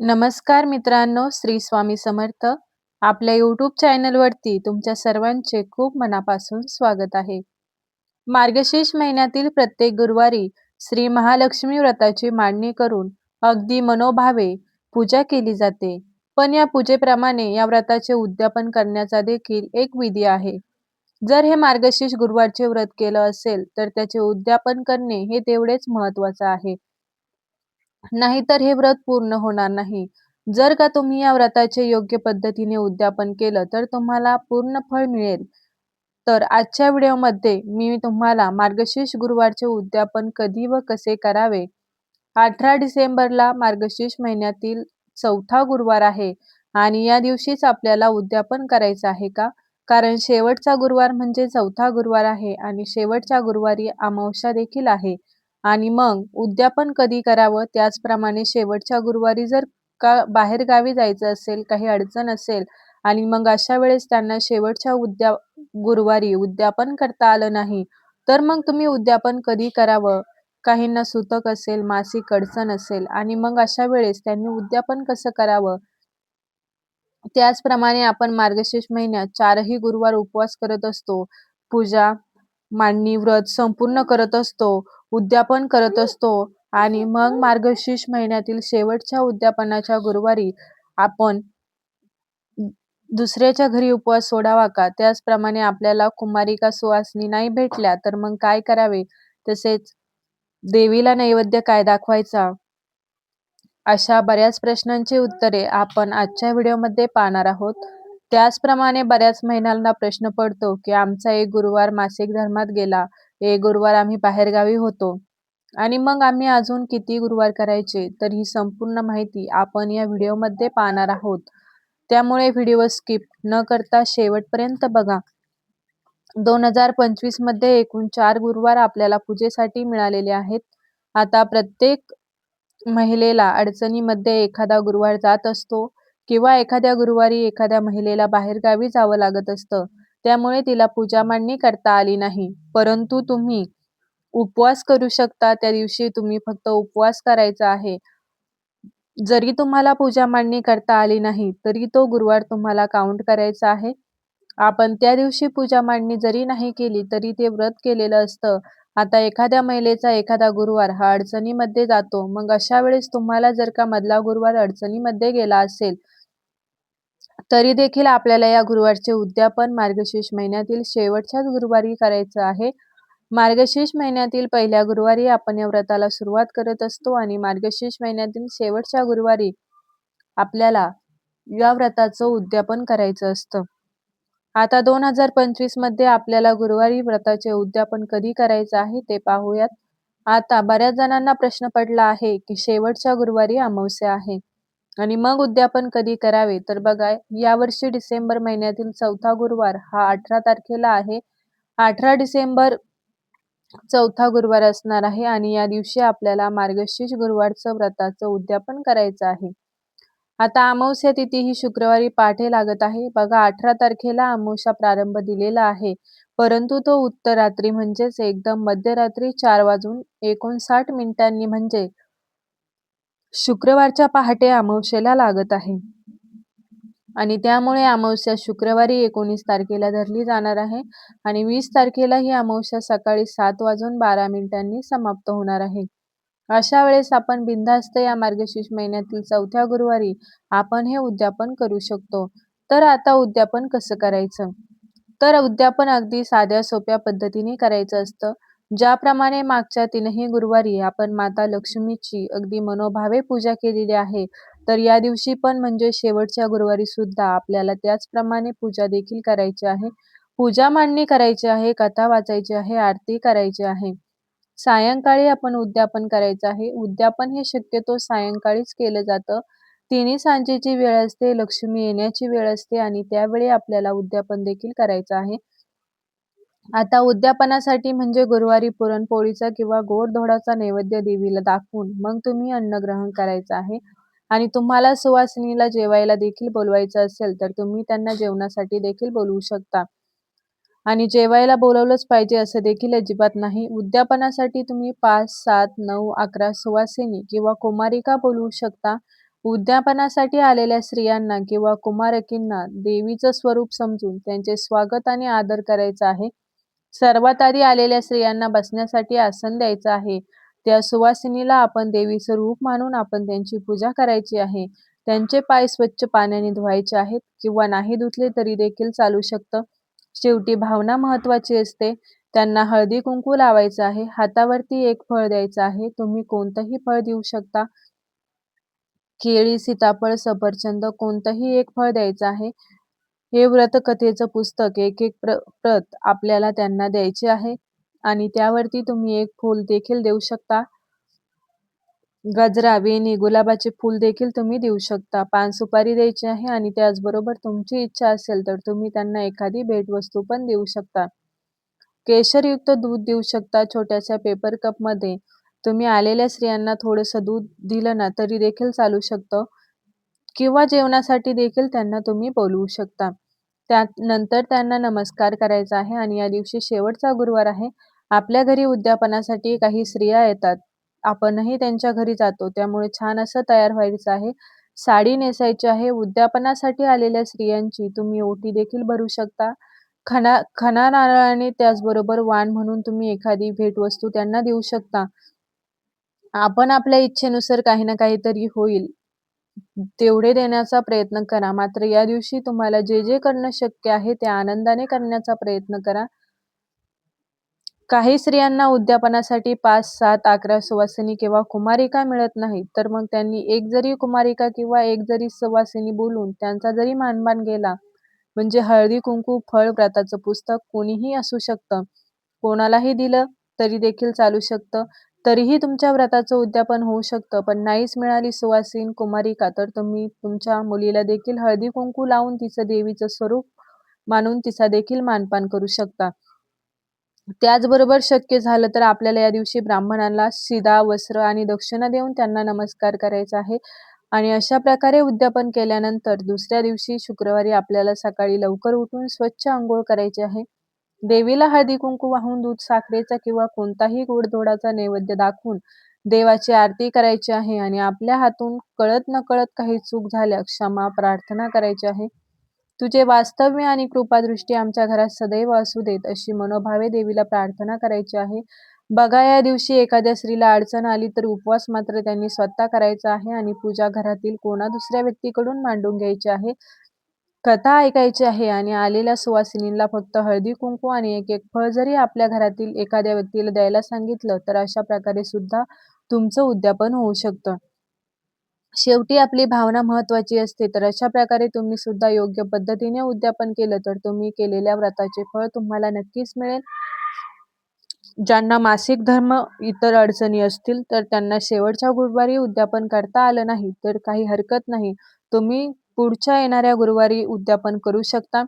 नमस्कार मित्रांनो श्री स्वामी समर्थ. आपल्या यूट्यूब चॅनलवरती तुमच्या सर्वांचे खूप मनापासून स्वागत आहे. मार्गशीर्ष महिन्यातील प्रत्येक गुरुवारी श्री महालक्ष्मी व्रताची मांडणी करून अगदी मनोभावे पूजा केली जाते. पण या पूजेप्रमाणे या व्रताचे उद्यापन करण्याचा देखील एक विधी आहे. जर हे मार्गशीर्ष गुरुवारचे व्रत केलं असेल तर त्याचे उद्यापन करणे हे तेवढेच महत्वाचं आहे. नाहीतर हे व्रत पूर्ण होणार नाही. जर का तुम्ही या व्रताचे योग्य पद्धतीने उद्यापन केलं तर तुम्हाला पूर्ण फळ मिळेल. तर आजच्या व्हिडिओमध्ये मी तुम्हाला मार्गशीर्ष गुरुवारचे उद्यापन कधी व कसे करावे? अठरा डिसेंबरला मार्गशीर्ष महिन्यातील चौथा गुरुवार आहे आणि या दिवशीच आपल्याला उद्यापन करायचं आहे का? कारण शेवटचा गुरुवार म्हणजे चौथा गुरुवार आहे आणि शेवटच्या गुरुवारी अमावस्या देखील आहे. आणि मग उद्यापन कधी करावं? त्याचप्रमाणे शेवटच्या गुरुवारी जर का बाहेर गावी जायचं असेल काही अडचण असेल आणि मग अशा वेळेस त्यांना शेवटच्या उद्या गुरुवारी उद्यापन करता आलं नाही तर मग तुम्ही उद्यापन कधी करावं? काहींना सुतक असेल मासिक अडचण असेल आणि मग अशा वेळेस त्यांनी उद्यापन कसं करावं? त्याचप्रमाणे आपण मार्गशीर्ष महिन्यात चारही गुरुवार उपवास करत असतो. पूजा मांडणी व्रत संपूर्ण करत असतो उद्यापन करत असतो आणि मग मार्गशीर्ष महिन्यातील शेवटच्या उद्यापनाच्या गुरुवारी आपण दुसऱ्याच्या घरी उपवास सोडावा का? त्याचप्रमाणे आपल्याला कुमारिका सुवासनी नाही भेटल्या तर मग काय करावे? तसेच देवीला नैवेद्य काय दाखवायचा? अशा बऱ्याच प्रश्नांची उत्तरे आपण आजच्या व्हिडिओमध्ये पाहणार आहोत. त्याचप्रमाणे बऱ्याच महिन्यांना प्रश्न पडतो की आमचा एक गुरुवार मासिक धर्मात गेला एक गुरुवार आम्ही बाहेरगावी होतो. आणि मग आम्ही अजून किती गुरुवार करायचे तर ही संपूर्ण माहिती आपण या व्हिडिओमध्ये पाहणार आहोत. त्यामुळे व्हिडिओ स्किप न करता शेवटपर्यंत बघा. दोन हजार पंचवीसमध्ये एकूण चार गुरुवार आपल्याला पूजेसाठी मिळालेले आहेत. आता प्रत्येक महिलेला अडचणीमध्ये एखादा गुरुवार जात असतो. किंवा एखाद्या गुरुवारी एखाद्या महिलेला बाहेरगावी जावं लागत असतं त्यामुळे तिला पूजा मांडणी करता आली नाही. परंतु तुम्ही उपवास करू शकता त्या दिवशी तुम्ही फक्त उपवास करायचा आहे. जरी तुम्हाला पूजा मांडणी करता आली नाही तरी तो गुरुवार तुम्हाला काउंट करायचा आहे. आपण त्या दिवशी पूजा मांडणी जरी नाही केली तरी ते व्रत केलेलं असतं. आता एखाद्या महिलेचा एखादा गुरुवार हा अडचणीमध्ये जातो मग अशा वेळेस तुम्हाला जर का मधला गुरुवार अडचणीमध्ये गेला असेल तरी देखील आपल्याला या गुरुवारचे उद्यापन मार्गशीर्ष महिन्यातील शेवटच्याच गुरुवारी करायचं आहे. मार्गशीर्ष महिन्यातील पहिल्या गुरुवारी आपण या व्रताला सुरुवात करत असतो आणि मार्गशीर्ष महिन्यातील शेवटच्या गुरुवारी आपल्याला या व्रताचं उद्यापन करायचं असतं. आता दोन हजार पंचवीसमध्ये आपल्याला गुरुवारी व्रताचे उद्यापन कधी करायचं आहे ते पाहूयात. आता बऱ्याच जणांना प्रश्न पडला आहे की शेवटच्या गुरुवारी अमावस्या आहे. आणि मग उद्यापन कधी करावे? तर बघा यावर्षी डिसेंबर महिन्यातील चौथा गुरुवार हा अठरा तारखेला आहे. अठरा डिसेंबर चौथा गुरुवार असणार आहे आणि या दिवशी आपल्याला मार्गशीर्ष गुरुवारचं व्रताचं उद्यापन करायचं आहे. आता अमावस्या तिथी ही शुक्रवारी पाठे लागत आहे. बघा अठरा तारखेला अमावस्या प्रारंभ दिलेला आहे. परंतु तो उत्तर रात्री म्हणजेच एकदम मध्यरात्री चार वाजून एकोणसाठ मिनिटांनी म्हणजे शुक्रवारच्या पहाटे अमावस्येला लागत आहे. आणि त्यामुळे अमावस्या शुक्रवारी एकोणीस तारखेला धरली जाणार आहे आणि वीस तारखेला ही अमावस्या सकाळी सात वाजून बारा मिनिटांनी समाप्त होणार आहे. अशा वेळेस आपण बिनधास्त या मार्गशीर्ष महिन्यातील चौथ्या गुरुवारी आपण हे उद्यापन करू शकतो. तर आता उद्यापन कसं करायचं? तर उद्यापन अगदी साध्या सोप्या पद्धतीने करायचं असतं. ज्याप्रमाणे मागच्या तीनही गुरुवारी आपण माता लक्ष्मीची अगदी मनोभावे पूजा केलेली आहे तर या दिवशी पण म्हणजे शेवटच्या गुरुवारी सुद्धा आपल्याला त्याचप्रमाणे पूजा देखील करायची आहे. पूजा मांडणी करायची आहे कथा वाचायची आहे आरती करायची आहे. सायंकाळी आपण उद्यापन करायचं आहे. उद्यापन हे शक्यतो सायंकाळीच केलं जातं. तिन्ही सांजेची वेळ असते लक्ष्मी येण्याची वेळ असते आणि त्यावेळी आपल्याला उद्यापन देखील करायचं आहे. आता उद्यापनासाठी म्हणजे गुरुवारी पुरणपोळीचा किंवा गोडधोडाचा नैवेद्य देवीला दाखवून मग तुम्ही अन्न ग्रहण करायचं आहे. आणि तुम्हाला सुवासिनीला जेवायला देखील बोलवायचं असेल तर तुम्ही त्यांना जेवणासाठी देखील बोलवू शकता. आणि जेवायला बोलवलंच पाहिजे असं देखील अजिबात नाही. उद्यापनासाठी तुम्ही पाच सात नऊ अकरा सुवासिनी किंवा कुमारिका बोलवू शकता. उद्यापनासाठी आलेल्या स्त्रियांना किंवा कुमारकींना देवीचं स्वरूप समजून त्यांचे स्वागत आणि आदर करायचा आहे. सर्वात आधी आलेल्या स्त्रियांना बसण्यासाठी आसन द्यायचं आहे. त्या सुवासिनीला आपण देवीचं रूप मानून आपण त्यांची पूजा करायची आहे. त्यांचे पाय स्वच्छ पाण्याने धुवायचे आहेत किंवा नाही धुतले तरी देखील चालू शकतं. शेवटी भावना महत्वाची असते. त्यांना हळदी कुंकू लावायचं आहे. हातावरती एक फळ द्यायचं आहे. तुम्ही कोणतंही फळ देऊ शकता. केळी सीताफळ सफरचंद कोणतंही एक फळ द्यायचं आहे. हे व्रत कथेचं पुस्तक एक एक प्र प्रत आपल्याला त्यांना द्यायचे आहे. आणि त्यावरती तुम्ही एक फूल देखील देऊ शकता. गजरा वेणी गुलाबाचे फूल देखील तुम्ही देऊ शकता. पान सुपारी द्यायची आहे आणि त्याचबरोबर तुमची इच्छा असेल तर तुम्ही त्यांना एखादी भेटवस्तू पण देऊ शकता. केशरयुक्त दूध देऊ शकता छोट्याशा पेपर कपमध्ये तुम्ही आलेल्या स्त्रियांना थोडंसं दूध दिलं ना तरी देखील चालू शकतं. किंवा जेवणासाठी देखील त्यांना तुम्ही बोलवू शकता. त्यानंतर त्यांना नमस्कार करायचा आहे आणि या दिवशी शेवटचा गुरुवार आहे. आपल्या घरी उद्यापनासाठी काही स्त्रिया येतात. आपणही त्यांच्या घरी जातो. त्यामुळे छान असं तयार व्हायचं आहे. साडी नेसायची आहे. उद्यापनासाठी आलेल्या स्त्रियांची तुम्ही ओटी देखील भरू शकता. खना खना नारळाने त्याचबरोबर वाण म्हणून तुम्ही एखादी भेटवस्तू त्यांना देऊ शकता. आपण आपल्या इच्छेनुसार काही ना काहीतरी होईल. तेवढे देण्याचा प्रयत्न करा. मात्र या दिवशी तुम्हाला जे जे करणं शक्य आहे ते आनंदाने करण्याचा प्रयत्न करा. काही स्त्रियांना उद्यापनासाठी पाच सात अकरा सुवासिनी किंवा कुमारिका मिळत नाही तर मग त्यांनी एक जरी कुमारिका किंवा एक जरी सुवासिनी बोलून त्यांचा जरी मानपान केला म्हणजे हळदी कुंकू फळ व्रताचं पुस्तक कोणीही असू शकतं. कोणालाही दिलं तरी देखील चालू शकतं. तरीही तुमच्या व्रताचं उद्यापन होऊ शकतं पण नाहीच मिळाली सुवासीन कुमारिका तर तुम्ही तुमच्या मुलीला देखील हळदी कुंकू लावून तिचं देवीचं स्वरूप मानून तिचा देखील मानपान करू शकता. त्याचबरोबर शक्य झालं तर आपल्याला या दिवशी ब्राह्मणांना शिदा वस्त्र आणि दक्षिणा देऊन त्यांना नमस्कार करायचा आहे. आणि अशा प्रकारे उद्यापन केल्यानंतर दुसऱ्या दिवशी शुक्रवारी आपल्याला सकाळी लवकर उठून स्वच्छ आंघोळ करायची आहे. देवीला हळदी कुंकू वाहून दूध साखरेचा किंवा कोणताही गोडधोडाचा नैवेद्य दाखवून देवाची आरती करायची आहे. आणि आपल्या हातून कळत न कळत काही चूक झाल्या क्षमा प्रार्थना करायची आहे. तुझे वास्तव्य आणि कृपादृष्टी आमच्या घरात सदैव असू देत अशी मनोभावे देवीला प्रार्थना करायची आहे. बघा या दिवशी एखाद्या स्त्रीला अडचण आली तर उपवास मात्र त्यांनी स्वतः करायचा आहे आणि पूजा घरातील कोणा दुसऱ्या व्यक्तीकडून मांडून घ्यायची आहे. कथा ऐकायची आहे आणि आलेल्या सुवासिनींना फक्त हळदी कुंकू आणि एक एक फळ जरी आपल्या घरातील एखाद्या व्यक्तीला द्यायला सांगितलं तर अशा प्रकारे सुद्धा तुमचं उद्यापन होऊ शकतं. शेवटी आपली भावना महत्वाची असते. तर अशा प्रकारे तुम्ही सुद्धा योग्य पद्धतीने उद्यापन केलं तर तुम्ही केलेल्या व्रताचे फळ तुम्हाला नक्कीच मिळेल. ज्यांना मासिक धर्म इतर अडचणी असतील तर त्यांना शेवटच्या गुरुवारी उद्यापन करता आलं नाही तर काही हरकत नाही. तुम्ही पुढच्या येणाऱ्या गुरुवारी उद्यापन करू शकता.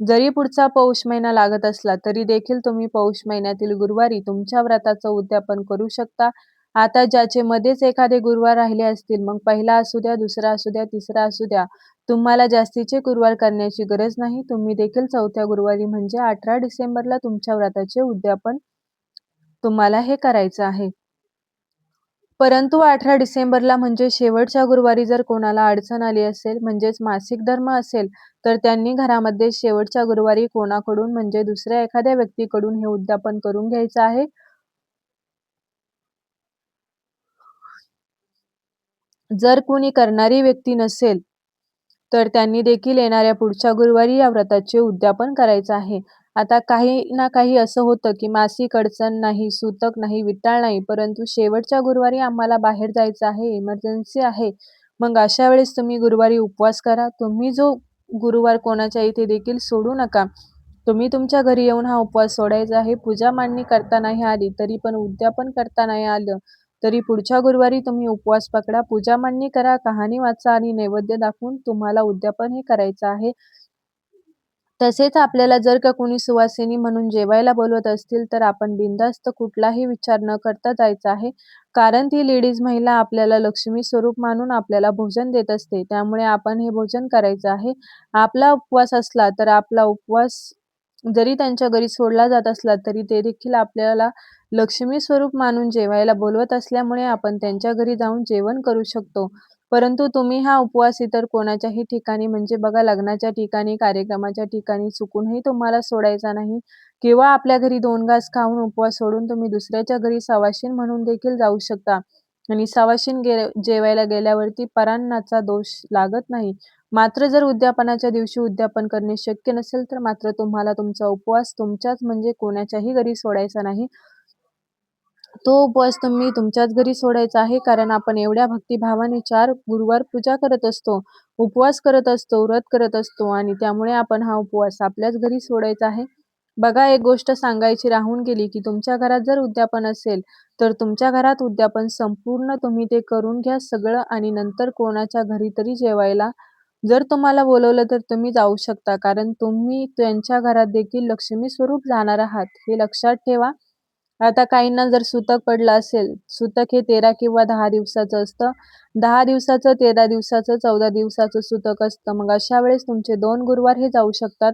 जरी पुढचा पौष महिना लागत असला तरी देखील तुम्ही पौष महिन्यातील गुरुवारी तुमच्या व्रताचं उद्यापन करू शकता. आता ज्याचे मध्येच एखादे गुरुवार राहिले असतील मग पहिला असू द्या दुसरा असू द्या तिसरा असू द्या तुम्हाला जास्तीचे गुरुवार करण्याची गरज नाही. तुम्ही देखील चौथ्या गुरुवारी म्हणजे अठरा डिसेंबरला तुमच्या व्रताचे उद्यापन तुम्हाला हे करायचं आहे. परंतु अठरा डिसेंबरला म्हणजे शेवटच्या गुरुवारी जर कोणाला अडचण आली असेल म्हणजेच मासिक धर्म असेल तर त्यांनी घरामध्ये शेवटच्या गुरुवारी कोणाकडून म्हणजे दुसऱ्या एखाद्या व्यक्तीकडून हे उद्यापन करून घ्यायचं आहे. जर कुणी करणारी व्यक्ती नसेल तर त्यांनी देखील येणाऱ्या पुढच्या गुरुवारी या व्रताचे उद्यापन करायचं आहे. आता काही ना काही असं होतं की मासिक अडचण नाही सूतक नाही विटाळ नाही परंतु शेवटच्या गुरुवारी आम्हाला बाहेर जायचं आहे इमर्जन्सी आहे. मग अशा वेळेस तुम्ही गुरुवारी उपवास करा. तुम्ही जो गुरुवार कोणाच्या इथे देखील सोडू नका. तुम्ही तुमच्या घरी येऊन हा उपवास सोडायचा आहे. पूजा मांडणी करता नाही आली तरी पण उद्यापन करता नाही आलं. तरी पुढच्या गुरुवारी तुम्ही उपवास पकडा पूजा मांडणी करा कहाणी वाचा आणि नैवेद्य दाखवून तुम्हाला उद्यापन हे करायचं आहे. तसेच आपल्याला जर का कोणी सुवासिनी म्हणून जेवायला बोलवत असतील तर आपण बिंदास्त कुठलाही विचार न करता जायचा आहे. कारण ती लेडीज महिला आपल्याला लक्ष्मी स्वरूप मानून आपल्याला भोजन देत असते त्यामुळे आपण हे भोजन करायचं आहे. आपला उपवास असला तर आपला उपवास जरी त्यांच्या घरी सोडला जात असला तरी ते देखील आपल्याला लक्ष्मी स्वरूप मानून जेवायला बोलवत असल्यामुळे आपण त्यांच्या घरी जाऊन जेवण करू शकतो परंतु तुम्ही हा उपवास इतर कोणाच्याही ठिकाणी म्हणजे बघा लग्नाच्या ठिकाणी, कार्यक्रमाच्या ठिकाणी चुकूनही तुम्हाला सोडायचा नाही किंवा आपल्या घरी दोन घास खाऊन उपवास सोडून तुम्ही दुसऱ्याच्या घरी सवाशीण म्हणून देखील जाऊ शकता आणि सवाशीण गे जेवायला गेल्यावरती परान्नाचा दोष लागत नाही. मात्र जर उद्यापनाच्या दिवशी उद्यापन करणे शक्य नसेल तर मात्र तुम्हाला तुमचा उपवास तुमच्याच म्हणजे कोणाच्याही घरी सोडायचा नाही. तो उपवास तुम्ही तुमच्याच घरी सोडायचा आहे कारण आपण एवढ्या भक्तिभावाने चार गुरुवार पूजा करत असतो, उपवास करत असतो, व्रत करत असतो आणि त्यामुळे आपण हा उपवास आपल्याच घरी सोडायचा आहे. बघा एक गोष्ट सांगायची राहून गेली की तुमच्या घरात जर उद्यापन असेल तर तुमच्या घरात उद्यापन संपूर्ण तुम्ही ते करून घ्या सगळं आणि नंतर कोणाच्या घरी तरी जेवायला जर तुम्हाला बोलवलं तर तुम्ही जाऊ शकता कारण तुम्ही त्यांच्या घरात देखील लक्ष्मी स्वरूप जाणार आहात हे लक्षात ठेवा. आता काहींना जर सुतक पडलं असेल, सुतक हे तेरा किंवा दहा दिवसाचं असतं. दहा दिवसाचं, तेरा दिवसाचं, चौदा दिवसाचं सुतक असतं. मग अशा वेळेस तुमचे दोन गुरुवार हे जाऊ शकतात.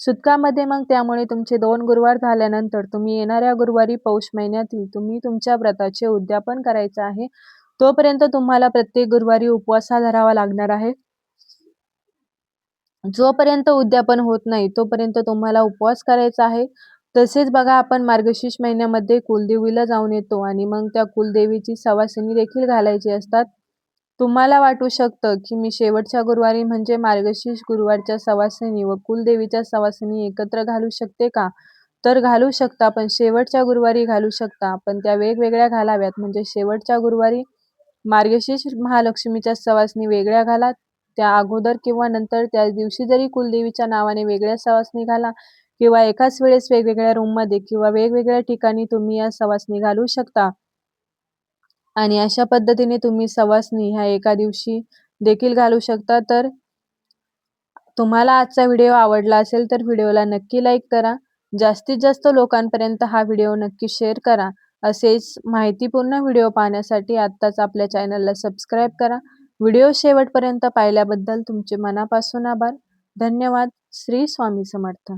सुतकामध्ये मग त्यामुळे तुमचे दोन गुरुवार झाल्यानंतर तुम्ही येणाऱ्या गुरुवारी पौष महिन्यातील तुम्ही तुमच्या व्रताचे उद्यापन करायचं आहे. तोपर्यंत तुम्हाला प्रत्येक गुरुवारी उपवास धरावा लागणार आहे. जोपर्यंत उद्यापन होत नाही तोपर्यंत तुम्हाला उपवास करायचा आहे. तसेच बघा आपण मार्गशीर्ष महिन्यामध्ये कुलदेवीला जाऊन येतो आणि मग त्या कुलदेवीची सवासिनी देखील घालायची असतात. तुम्हाला वाटू शकतं की मी शेवटच्या गुरुवारी म्हणजे मार्गशीर्ष गुरुवारच्या सवासिनी व कुलदेवीच्या सवासिनी एकत्र घालू शकते का? तर घालू शकता पण शेवटच्या गुरुवारी घालू शकता पण त्या वेगवेगळ्या घालाव्यात म्हणजे शेवटच्या गुरुवारी मार्गशीर्ष महालक्ष्मीच्या सवासनी वेगळ्या घाला त्या अगोदर किंवा नंतर त्या दिवशी जरी कुलदेवीच्या नावाने वेगळ्या सवासनी घाला किंवा एकाच वेळेस वेगवेगळ्या रूममध्ये किंवा वेगवेगळ्या ठिकाणी तुम्ही या सवासनी घालू शकता. आणि अशा पद्धतीने तुम्ही सवासनी ह्या एका दिवशी देखील घालू शकता. तर तुम्हाला आजचा व्हिडिओ आवडला असेल तर व्हिडिओला नक्की लाईक करा. जास्तीत जास्त लोकांपर्यंत हा व्हिडिओ नक्की शेअर करा. असेच माहितीपूर्ण व्हिडिओ पाहण्यासाठी आत्ताच आपल्या चॅनलला सबस्क्राईब करा. व्हिडिओ शेवटपर्यंत पाहिल्याबद्दल तुमचे मनापासून आभार. धन्यवाद. श्री स्वामी समर्थ.